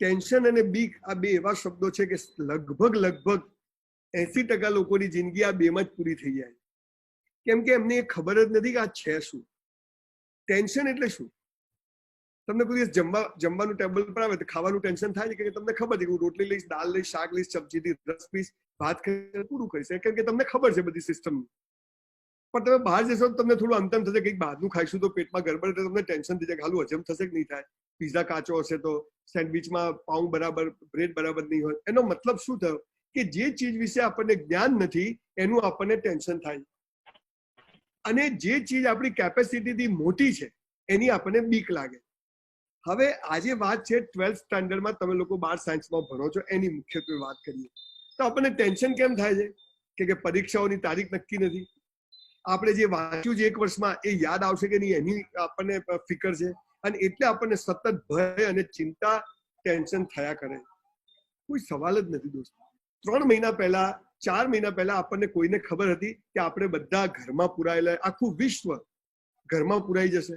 Tension અને બીક આ બે એવા શબ્દો છે કે લગભગ લગભગ એસી ટકા લોકોની જિંદગી આ બેમાં જ પૂરી થઈ જાય. કેમ કે એમને ખબર જ નથી કે આ છે શું? ટેન્શન એટલે શું? તમને કોઈ દિવસ જમવા, જમવાનું ટેબલ પર આવે તો ખાવાનું ટેન્શન થાય છે કે તમને ખબર છે કે હું રોટલી લઈશ, દાળ લઈશ, શાક લઈશ સબ્જી રસ પીશ, ભાત ખાઈ પૂરું કરીશ. કેમ કે તમને ખબર છે બધી સિસ્ટમ પણ તમે બહાર જશો તો તમને થોડું અંતમ થશે કંઈક બહારનું ખાઈશું તો પેટમાં ગરબડ એટલે તમને ટેન્શન થઈ જાય હાલું હજમ થશે કે નહીં થાય? પીઝા કાચો હશે તો સેન્ડવિચમાં પાઉં બરાબર, બ્રેડ બરાબર નહીં હોય. એનો મતલબ શું થયો? કે જે ચીજ વિશે આપણને જ્ઞાન નથી, એનું આપણને ટેન્શન થાય. અને જે ચીજ આપણી કેપેસિટીથી મોટી છે, એની આપણને બીક લાગે. હવે આજે વાત છે ટ્વેલ્થ સ્ટાન્ડર્ડમાં તમે લોકો બાર સાયન્સમાં ભણો છો, એની મુખ્યત્વે વાત કરીએ. તો આપણને ટેન્શન કેમ થાય છે? કે પરીક્ષાઓની તારીખ નક્કી નથી. આપણે જે વાંચ્યું છે એક વર્ષમાં, એ યાદ આવશે કે નહીં? એની આપણને ફિકર છે. અને એટલે આપણને સતત ભય અને ચિંતા ટેન્શન થયા કરે. કોઈ સવાલ જ નથી દોસ્તો. ત્રણ મહિના પહેલા, ચાર મહિના પહેલા આપણને કોઈને ખબર હતી કે આપણે બધા ઘરમાં પુરાયેલા, આખું વિશ્વ ઘરમાં પુરાઈ જશે.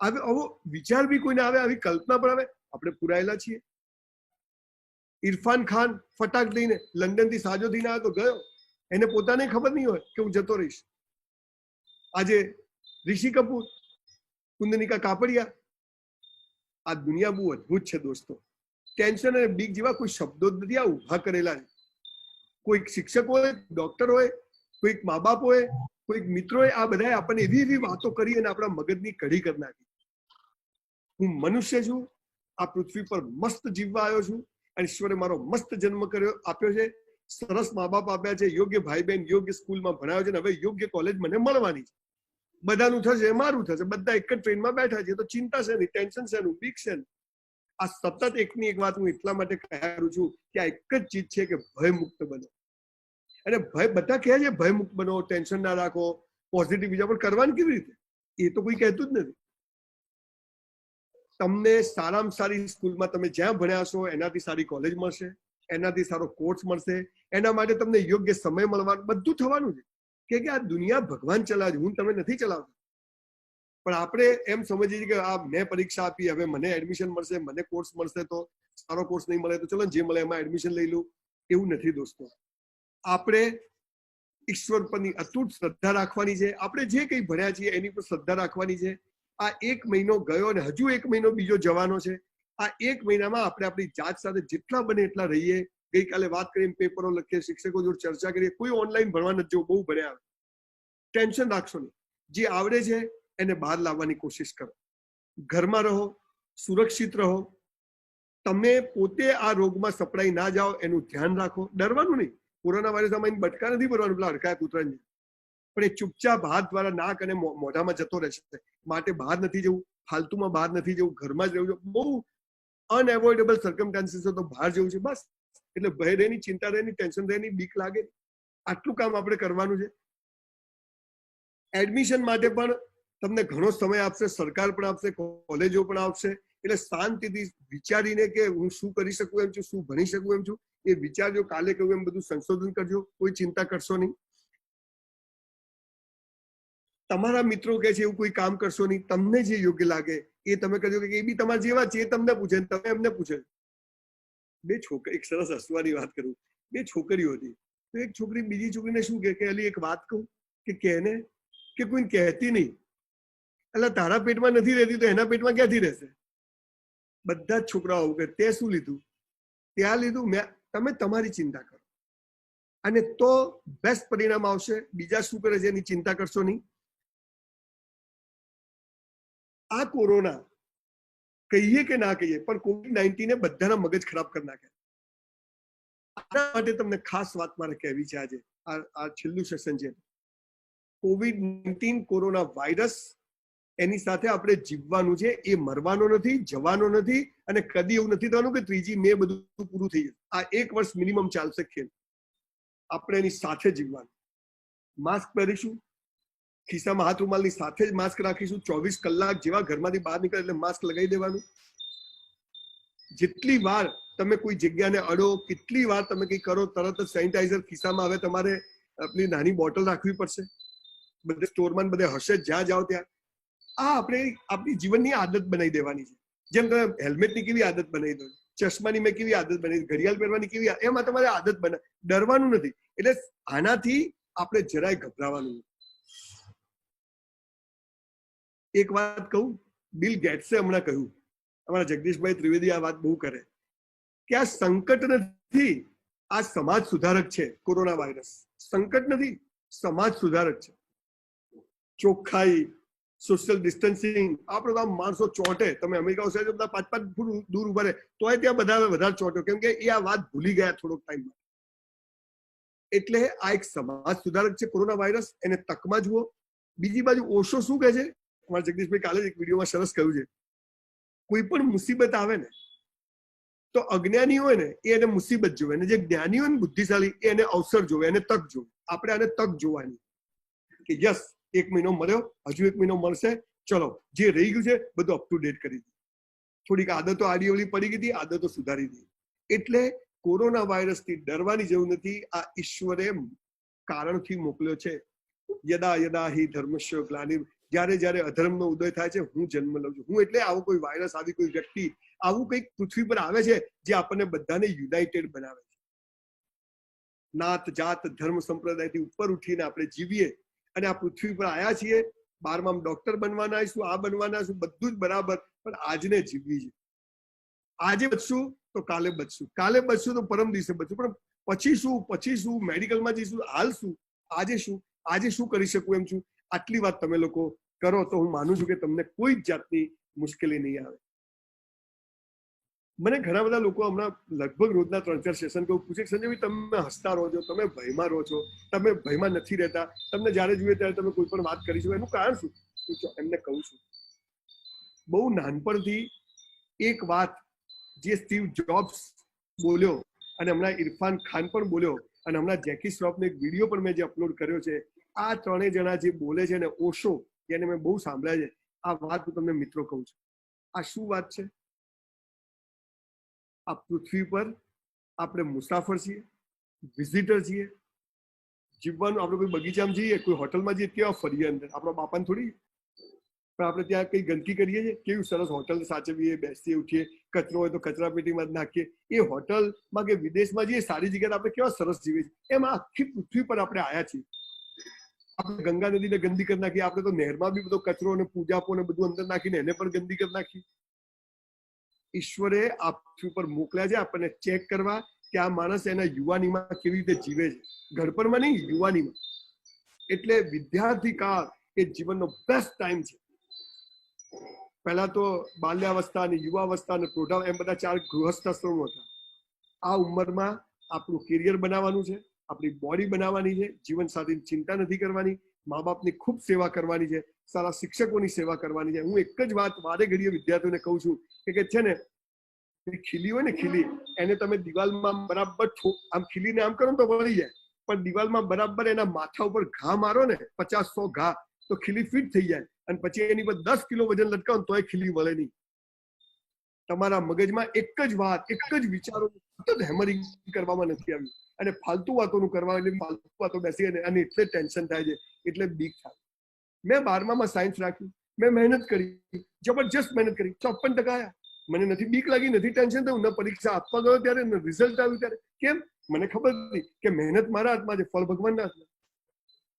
આવે આવો વિચાર બી કોઈને આવે, આવી કલ્પના પણ આવે, આપણે પુરાયેલા છીએ. ઇરફાન ખાન ફટાક લઈને લંડનથી સાજો થઈને આવ્યો તો ગયો. એને પોતાને ખબર નહીં હોય કે હું જતો રહીશ. આજે ઋષિ કપૂર કુંદનિકા કાપડિયા? આ દુનિયા બહુ અદભુત છે દોસ્તો. ટેન્શન અને બીક જેવા કોઈ શબ્દો નથી આ ઊભા કરેલા. કોઈક શિક્ષક હોય ડોક્ટર હોય, કોઈક મા બાપ હોય, કોઈક મિત્રોએ આ બધાએ આપણને એવી એવી વાતો કરી અને આપણા મગજની કઢી કરી નાખી. હું મનુષ્ય છું, આ પૃથ્વી પર મસ્ત જીવવા આવ્યો છું, અને ઈશ્વરે મારો મસ્ત જન્મ કર્યો, આપ્યો છે. સરસ મા બાપ આપ્યા છે, યોગ્ય ભાઈ બહેન યોગ્ય સ્કૂલમાં ભણાવ્યો છે, અને હવે યોગ્ય કોલેજ મને મળવાની છે. બધાનું થશે, મારું થશે, બધા એક જ ટ્રેનમાં બેઠા છે, તો ચિંતા છે નહીં ટેન્શન છે નું બીક છે આ સતત એકની એક વાત હું એટલા માટે કહેલું છું કે આ એક જ ચીજ છે કે ભય મુક્ત બનો. અને ભય, બધા કહે છે ભય મુક્ત બનો, ટેન્શન ના રાખો પોઝિટિવ બીજા પણ કરવાની કેવી રીતે? એ તો કોઈ કહેતું જ નથી. તમને સારામાં સારી સ્કૂલમાં તમે જ્યાં ભણ્યા છો, એનાથી સારી કોલેજ મળશે, એનાથી સારો કોર્સ મળશે, એના માટે તમને યોગ્ય સમય મળવાનું, બધું થવાનું છે. કે આ દુનિયા ભગવાન ચલાવે હું તમે નથી ચલાવતા. પણ આપણે એમ સમજીએ કે આ મેં પરીક્ષા આપી, હવે મને એડમિશન મળશે, મને કોર્સ મળશે તો સારો કોર્સ નહીં મળે તો ચલો જે મળે એમાં એડમિશન લઈ લઉં. એવું નથી દોસ્તો. આપણે ઈશ્વર પરની અતૂટ શ્રદ્ધા રાખવાની છે. આપણે જે કંઈ ભણ્યા છીએ એની પર શ્રદ્ધા રાખવાની છે. આ એક મહિનો ગયો અને હજુ એક મહિનો બીજો જવાનો છે. આ એક મહિનામાં આપણે આપણી જાત સાથે જેટલા બને એટલા રહીએ. ગઈકાલે વાત કરીને પેપરો લખીએ, શિક્ષકો જોડે ચર્ચા કરીએ. કોઈ ઓનલાઈન ભણવા નથી જવું, બહુ ભણ્યા આવે ટેન્શન રાખશો નહીં. જે આવડે છે એને બહાર લાવવાની કોશિશ કરો. ઘરમાં રહો, સુરક્ષિત રહો. તમે પોતે આ રોગમાં સપડાઈ ના જાઓ, એનું ધ્યાન રાખો. ડરવાનું નહીં. કોરોના વાયરસમાં બટકા નથી ભરવાનું, પેલા અડકાય કૂતરાને. પણ એ ચૂપચાપ હાથ દ્વારા નાક અને મોઢામાં જતો રહેશે માટે બહાર નથી જવું, ફાલતુમાં બહાર નથી જવું, ઘરમાં જ રહેવું બહુ અનએવોઇડેબલ સર્કમટાન્સીસ તો બહાર જવું છે. બસ. એટલે ભય રહેની ચિંતા રહેની ટેન્શન રહેની બીક લાગે આટલું કામ આપણે કરવાનું છે. એડમિશન માટે પણ તમને ઘણો સમય આપશે, સરકાર પણ આપશે, કોલેજો પણ આપશે. એટલે શાંતિથી વિચારીને કે હું શું કરી શકું એમ છું, શું ભણી શકું એમ છું, એ વિચારજો, કાલે કહ્યું એમ બધું સંશોધન કરજો, કોઈ ચિંતા કરશો નહીં. તમારા મિત્રો કે છે, એવું કોઈ કામ કરશો નહીં. તમને જે યોગ્ય લાગે, એ તમે કરજો, કે એ બી તમારા જેવા છે, એ તમને પૂછે તમે એમને પૂછે. બે છોકરી, એક સરસ હસવાની વાત કરું, બે છોકરીઓ હતી. તો એક છોકરી બીજી છોકરીને શું કે અલી, એક વાત કહું કે કેને કે કોઈ કહેતી નહીં. એટલે તારા પેટમાં નથી રહેતી તો એના પેટમાં ક્યાંથી રહેશે? બધા જ છોકરાઓ કે તે શું લીધું? ત્યાં લીધું, મેં, તમે તમારી ચિંતા કરો. અને તો બેસ્ટ પરિણામ આવશે. બીજા શું કરે છે એની ચિંતા કરશો નહીં. આ કોરોના કહીએ કે ના કહીએ, પણ કોવિડ નાઇન્ટીને બધાના મગજ ખરાબ કરી નાખ્યા. માટે તમને ખાસ વાત મારે કહેવી છે આજે, આ છેલ્લું સેશન છે. કોવિડ નાઇન્ટીન કોરોના વાયરસ એની સાથે આપણે જીવવાનું છે, એ મરવાનો નથી, જવાનો નથી, અને કદી એવું નથી થવાનું કે ત્રીજી મે બધું પૂરું થઈ જશે. આ એક વર્ષ મિનિમમ ચાલશે ખેલ. આપણે એની સાથે જીવવાનું. માસ્ક પહેરીશું. ખિસ્સામાં હાથ રૂમાલની સાથે જ માસ્ક રાખીશું. ચોવીસ કલાક જેવા ઘરમાંથી બહાર નીકળે એટલે માસ્ક લગાવી દેવાનું. જેટલી વાર તમે કોઈ જગ્યાને અડો, કેટલી વાર તમે કંઈ કરો, તરત જ સેનિટાઈઝર ખિસ્સામાં હવે તમારે આપણી નાની બોટલ રાખવી પડશે. બધે સ્ટોરમાં બધે હશે જ્યાં જાઓ ત્યાં. આ આપણે આપણી જીવનની આદત બનાવી દેવાની છે. જેમ તમે હેલ્મેટની કેવી આદત બનાવી દો, ચશ્માની મેં કેવી આદત બનાવી, ઘડિયાળ પહેરવાની કેવી એમાં તમારે આદત બના, ડરવાનું નથી. એટલે આનાથી આપણે જરાય ગભરાવાનું નથી. એક વાત કહું? બિલ ગેટ્સે હમણાં કહ્યું, અમારા જગદીશભાઈ ત્રિવેદી આ વાત બહુ કરે કે આ સંકટ નથી, આ સમાજ સુધારક છે કોરોના વાયરસ. સંકટ નથી, સમાજ સુધારક છે. ચોખ્ખાઈ સોશિયલ ડિસ્ટન્સિંગ આપણે બધા માણસો ચોંટે. તમે અમેરિકા આવશે બધા પાંચ પાંચ ફૂટ દૂર ઊભા રહે, તોય ત્યાં બધા વધારે ચોંટ્યો. કેમ કે એ આ વાત ભૂલી ગયા થોડોક ટાઈમમાં એટલે આ એક સમાજ સુધારક છે કોરોના વાયરસ, એને તકમાં જુઓ. બીજી બાજુ ઓશો શું કહે છે? અમારા જગદીશભાઈ કાલે જ એક વિડીયોમાં સરસ કહ્યું છે. કોઈ પણ મુસીબત આવે ને, તો અજ્ઞાની હોય ને એને મુસીબત જોવે. અને જે જ્ઞાની હોય ને, બુદ્ધિશાળી એને અવસર જોવે, એને તક જોવે. આપણે આને તક જોવાની. કે યસ, એક મહિનો મળ્યો, હજુ એક મહિનો મળશે, ચલો, જે રહી ગયું છે, બધું અપ ટુ ડેટ કરી દીધું થોડીક આદતો આડી ઓળી પડી ગઈ હતી, આદતો સુધારી દીધી એટલે કોરોના વાયરસથી ડરવાની જરૂર નથી, આ ઈશ્વરે કારણથી મોકલ્યો છે. યદા યદા હિ ધર્મસ્ય ગ્લાનિ જ્યારે જ્યારે અધર્મનો ઉદય થાય છે, હું જન્મ લઉં છું. હું એટલે આવો કોઈ વાયરસ આવી કોઈ વ્યક્તિ, આવું કંઈક પૃથ્વી પર આવે છે, જે આપણને બધાને યુનાઇટેડ બનાવે છે. નાત, જાત, ધર્મ, સંપ્રદાયથી ઉપર ઉઠીને આપણે જીવીએ અને આ પૃથ્વી પર આવ્યા છીએ, બારમામ ડોક્ટર બનવાના છું, આ બનવાના છું, બધું જ બરાબર, પણ આજને જીવવી છે. આજે બચશું તો કાલે બચશું. કાલે બચશું તો પરમ દિવસે બચશું. પણ પછી શું? પછી શું? મેડિકલમાં જઈશું હાલ શું? આજે શું? આજે શું કરી શકું એમ છું? આટલી વાત તમે લોકો કરો તો હું માનું છું કે તમને કોઈ જ જાતની મુશ્કેલી નહીં આવે. મને ઘણા બધા લોકો હમણાં લગભગ રોજના ત્રણ ચાર સેશન કહું પૂછે સંજયભાઈ તમે હસતા રહો છો, તમે ભયમાં રહો છો, તમે ભયમાં નથી રહેતા, તમને જ્યારે જોઈએ ત્યારે તમે કોઈ પણ વાત કરી શકો, એનું કારણ શું? હું એમને કહું છું. બહુ નાનપણથી એક વાત જે સ્ટીવ જોબ્સ બોલ્યો અને હમણાં ઇરફાન ખાન પણ બોલ્યો અને હમણાં જેકી શ્રોફનો એક વીડિયો પણ મેં જે અપલોડ કર્યો છે આ ત્રણેય જણા જે બોલે છે ને ઓશો, એને મેં બહુ સાંભળ્યા છે. આ વાત હું તમને મિત્રો કહું છું. આ શું વાત છે? આ પૃથ્વી પર આપણે મુસાફર છીએ વિઝિટર છીએ, જીવવાનું આપણે કોઈ બગીચામાં જઈએ, કોઈ હોટલમાં જઈએ કેવા ફરીએ અંદર. આપણા બાપાને થોડી પણ આપણે ત્યાં કઈ ગંદકી કરીએ છીએ? કેવું સરસ હોટલ સાચવીએ, બેસીએ, ઉઠીએ, કચરો હોય તો કચરા પેટીમાં જ નાખીએ. એ હોટલમાં કે વિદેશમાં જઈએ, સારી જગ્યાએ આપણે કેવા સરસ જીવીએ છીએ? એમ આખી પૃથ્વી પર આપણે આવ્યા છીએ. આપણે ગંગા નદીને ગંદી કરી નાખી. આપણે તો નહેરમાં બી બધો કચરો અને પૂજાપો ને બધું અંદર નાખીને એને પણ ગંદી કરી નાખી. ઈશ્વરે આ ઉપર મોકલ્યા છે. આપણને ચેક કરવા કે આ માણસ એના યુવાનીમાં કેવી રીતે જીવે છે. ઘડપણમાં નહીં, યુવાનીમાં. એટલે વિદ્યાર્થી કાળ એ જીવનનો બેસ્ટ ટાઈમ છે. પહેલા તો બાલ્યાવસ્થા અને યુવાવસ્થા અને પ્રોઢા એમ બધા ચાર ગૃહસ્થ આશ્રમો હતા. આ ઉંમરમાં આપણું કેરિયર બનાવવાનું છે. આપણી બોડી બનાવવાની છે જીવન સાથેની ચિંતા નથી કરવાની મા બાપની ખૂબ સેવા કરવાની છે, સારા શિક્ષકોની સેવા કરવાની છે. હું એક જ વાત વારે ઘડીએ વિદ્યાર્થીઓને કહું છું કે કે છે ને ખીલી હોય ને ખીલી, એને તમે દિવાલમાં બરાબર આમ ખીલીને આમ કરો ને તો વળી જાય. પણ દિવાલમાં બરાબર એના માથા ઉપર ઘા મારો ને, પચાસ સો ઘા, તો ખીલી ફિટ થઈ જાય. અને પછી એની પર દસ કિલો વજન લટકાવો તો તોય ખીલી વળે નહીં. તમારા મગજમાં એક જ વાત, એક જ વિચારો હેમરિંગ કરવામાં નથી આવ્યું. અને ફાલતુ વાતોનું કરવા એટલે ફાલતુ વાતો બેસી અને એટલે ટેન્શન થાય છે, એટલે બીક થાય. મેં બારમામાં સાયન્સ રાખ્યું. મેં મહેનત કરી. જબરજસ્ત મહેનત કરી. ચોપન ટકા આવ્યા મને નથી બીક લાગી, નથી ટેન્શન થયું, ન પરીક્ષા આપવા ગયો ત્યારે, ન રિઝલ્ટ આવ્યું ત્યારે. કેમ? મને ખબર હતી કે મહેનત મારા હાથમાં છે, ફળ ભગવાનના હાથમાં.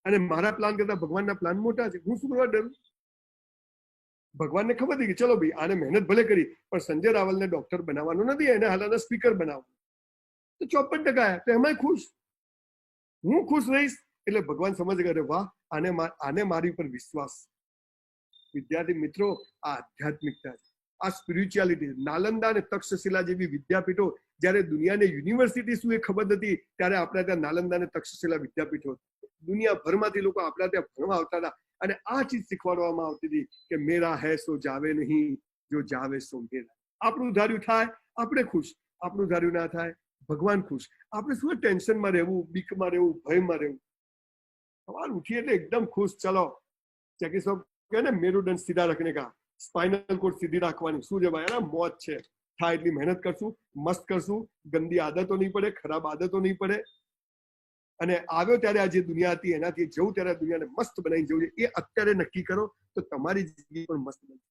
અને મારા પ્લાન કરતા ભગવાનના પ્લાન મોટા છે. હું શું કરવા ડરું? ભગવાનને ખબર હતી કે ચલો ભાઈ, આને મહેનત ભલે કરી, પણ સંજય રાવલને ડોક્ટર બનાવવાનું નથી, એને હાલાના સ્પીકર બનાવવાનું. તો ચોપન ટકા તો એમાં ખુશ. હું ખુશ રહીશ, એટલે ભગવાન સમજ કરે વાહ, આને આને મારી પર વિશ્વાસ. વિદ્યાર્થી મિત્રો, આ આધ્યાત્મિકતા છે, આ સ્પિરિચ્યુઆલિટી નાલંદા અને તક્ષશિલા જેવી વિદ્યાપીઠો, જ્યારે દુનિયાને યુનિવર્સિટી શું એ ખબર નથી ત્યારે આપણે ત્યાં નાલંદા અને તક્ષશિલા વિદ્યાપીઠો હતા. દુનિયાભરમાંથી લોકો આપણા ત્યાં ભણવા આવતા હતા. અને આ ચીજ શીખવાડવામાં આવતી હતી કે મેરા હૈ સો જાવે નહીં, જો જાવે સો મેરા આપણું ધાર્યું થાય, આપણે ખુશ. આપણું ધાર્યું ના થાય, ભગવાન ખુશ. આપણે શું ટેન્શનમાં રહેવું, બીકમાં રહેવું, ભયમાં રહેવું? સવાલ ઉઠીએ એટલે એકદમ ખુશ, ચલો. ચેકી સાહેબ કહે ને મેરુદંડ સીધા રાખને કા. સ્પાઇનલ કોડ સીધી રાખવાની. શું છે ભાઈ? એના મોત છે. થાય એટલી મહેનત કરશું, મસ્ત કરશું. ગંદી આદતો નહીં પડે, ખરાબ આદતો નહીં પડે. અને આવ્યો ત્યારે આ જે દુનિયા હતી, એનાથી જવું ત્યારે દુનિયાને મસ્ત બનાવી જવું છે, એ અત્યારે નક્કી કરો તો તમારી જિંદગી પણ મસ્ત બનશે.